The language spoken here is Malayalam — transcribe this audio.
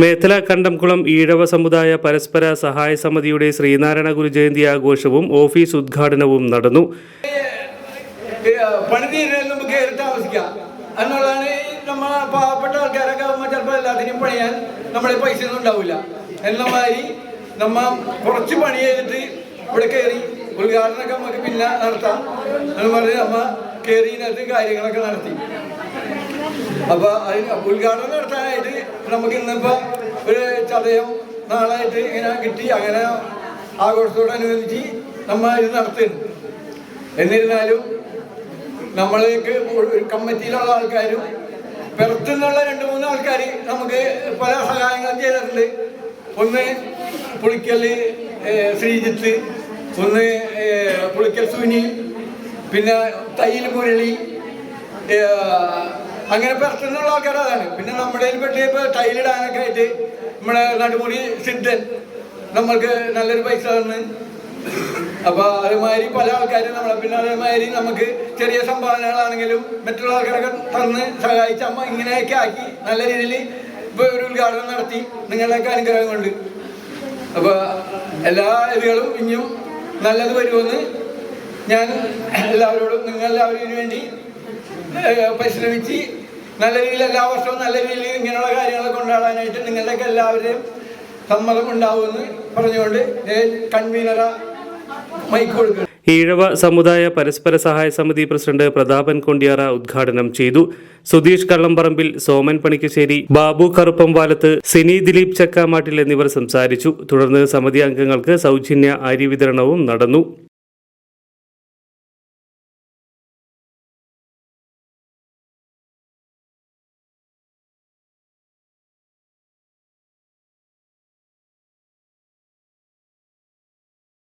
Methala Kandamkulam Ezhava സമുദായ പരസ്പര സഹായ സമിതിയുടെ ശ്രീനാരായണ ഗുരു ജയന്തി ആഘോഷവും ഓഫീസ് ഉദ്ഘാടനവും നടന്നു. നമുക്ക് കയറി താമസിക്കാം. എന്നുള്ളതാണ് നമ്മ പാവപ്പെട്ട ആൾക്കാരൊക്കെ ആകുമ്പോൾ ചിലപ്പോൾ എല്ലാത്തിനും പണിയാൻ നമ്മളെ പൈസ ഒന്നും ഉണ്ടാവില്ല കുറച്ച് പണി ചെയ്തിട്ട് ഇവിടെ ഉദ്ഘാടനമൊക്കെ നമുക്ക് പിന്നെ നടത്താം. എന്ന് പറഞ്ഞ് നമ്മ കയറി കാര്യങ്ങളൊക്കെ നടത്തി. അപ്പൊ അതിന് ഉദ്ഘാടനം നടത്താനായിട്ട് നമുക്ക് ഇന്നിപ്പോ ഒരു ചതയം നാളായിട്ട് ഇങ്ങനെ കിട്ടി. അങ്ങനെ ആഘോഷത്തോടനുബന്ധിച്ച് നമ്മൾ ഇത് നടത്തുന്നു. എന്നിരുന്നാലും നമ്മളേക്ക് കമ്മിറ്റിയിലുള്ള ആൾക്കാരും പുറത്തുനിന്നുള്ള രണ്ട് മൂന്ന് ആൾക്കാർ നമുക്ക് പല സഹായങ്ങളും ചെയ്തിട്ടുണ്ട്. ഒന്ന് പുളിക്കൽ ശ്രീജിത്ത് ഒന്ന് പുളിക്കൽ സുനി പിന്നെ തയ്യൽ മുരളി അങ്ങനെ പുറത്തുനിന്നുള്ള ആൾക്കാർ അതാണ്. പിന്നെ നമ്മുടെ പെട്ടി ഇപ്പോൾ ടൈലിടാനൊക്കെ ആയിട്ട് നമ്മുടെ നടുമുടി സിദ്ധൻ നമ്മൾക്ക് നല്ലൊരു പൈസ തന്ന്. അപ്പൊ അതേമാതിരി പല ആൾക്കാരും നമ്മളെ പിന്നെ അതേമാതിരി നമുക്ക് ചെറിയ സംഭാവനകളാണെങ്കിലും മറ്റുള്ള ആൾക്കാരൊക്കെ തന്ന് സഹായിച്ച അമ്മ ഇങ്ങനെയൊക്കെ ആക്കി നല്ല രീതിയിൽ ഇപ്പൊ ഒരു ഉദ്ഘാടനം നടത്തി. നിങ്ങളുടെയൊക്കെ അനുഗ്രഹം കൊണ്ട്. അപ്പൊ എല്ലാ ഇതുകളും ഇനിയും നല്ലത് വരുമെന്ന് ഞാൻ എല്ലാവരോടും നിങ്ങളെല്ലാവരും ഇതിനു വേണ്ടി പരിശ്രമിച്ച് നല്ല രീതിയിൽ എല്ലാ വർഷവും നല്ല രീതിയിൽ ഇങ്ങനെയുള്ള കാര്യങ്ങൾ കൊണ്ടാടാനായിട്ട് നിങ്ങളുടെയൊക്കെ എല്ലാവരുടെയും സമ്മതം ഉണ്ടാവുമെന്ന് പറഞ്ഞുകൊണ്ട് കൺവീനറ മൈക്ക് കൊടുക്കുന്നു. ഈഴവ സമുദായ പരസ്പര സഹായ സമിതി പ്രസിഡന്റ് പ്രതാപൻ കൊണ്ടിയാറ ഉദ്ഘാടനം ചെയ്തു. സുധീഷ് കള്ളംപറമ്പിൽ സോമൻ പണിക്കശ്ശേരി ബാബു കറുപ്പംവാലത്ത് സിനി ദിലീപ് ചക്കാമാട്ടിൽ എന്നിവർ സംസാരിച്ചു. തുടർന്ന് സമിതി അംഗങ്ങൾക്ക് സൗജന്യ അരി വിതരണവും നടന്നു.